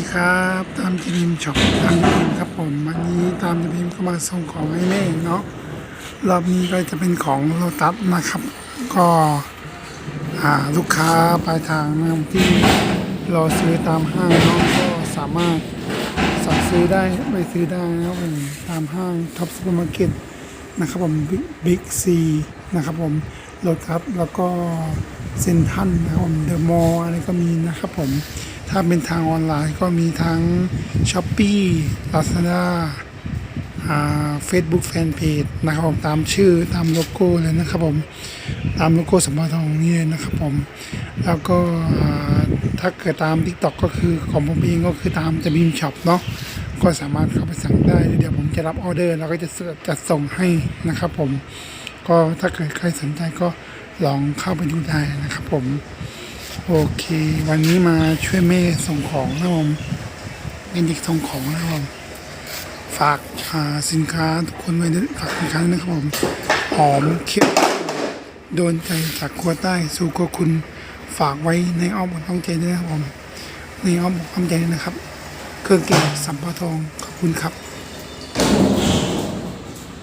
ดีครับตามทีมช็อปตามทีมครับผมวันนี้ตามทีมก็มาส่งของให้แม่เนาะรอบนี้ก็จะเป็นของโลตัสนะครับ ก็อ่าลูกค้าปลายทางนะที่รอซื้อตามห้างเนาะก็สามารถสั่งซื้อได้ไปซื้อได้นะครับผมตามห้างท็อปซูเปอร์มาร์เก็ตนะครับผมบิ๊กซีนะครับผมโลตัสแล้วก็เซ็นทรัลนะครับผมเดอะมอลล์อะไรก็มีนะครับผม ถ้าเป็นทางออนไลน์ก็มีทั้ง s h อ p e e Lazada อ่า Facebook Fanpage นะครับผมตามชื่อตามโลโก้เลยนะครับผมตามโลโก้สัมภาทองนี่เลยนะครับผม แล้วก็ถ้าเกิดตาม TikTok ก็คือของผมเองก็คือตามจะบีมช็อปเนาะก็สามารถเข้าไปสั่งได้ เดี๋ยวผมจะรับออเดอร์ แล้วก็จะจัดส่งให้นะครับผม ก็ถ้าเกิดใครสนใจก็ลองเข้าไปดูได้นะครับผม โอเค วันนี้มาช่วยแม่ส่งของนะผมเป็นเด็กส่งของนะผมฝากาสินค้าทุกคนไว้ด้วยฝากสินค้าด้วยนะครับผมหอมเคี้ยวโดนใจจากครัวใต้สู่ครัวคุณฝากไว้ในอ้อมอกอ้อมใจด้วยนะครับผมในอ้อมอกอ้อมใจนะครับ เครื่องเก่งสัมปะทองขอบคุณครับ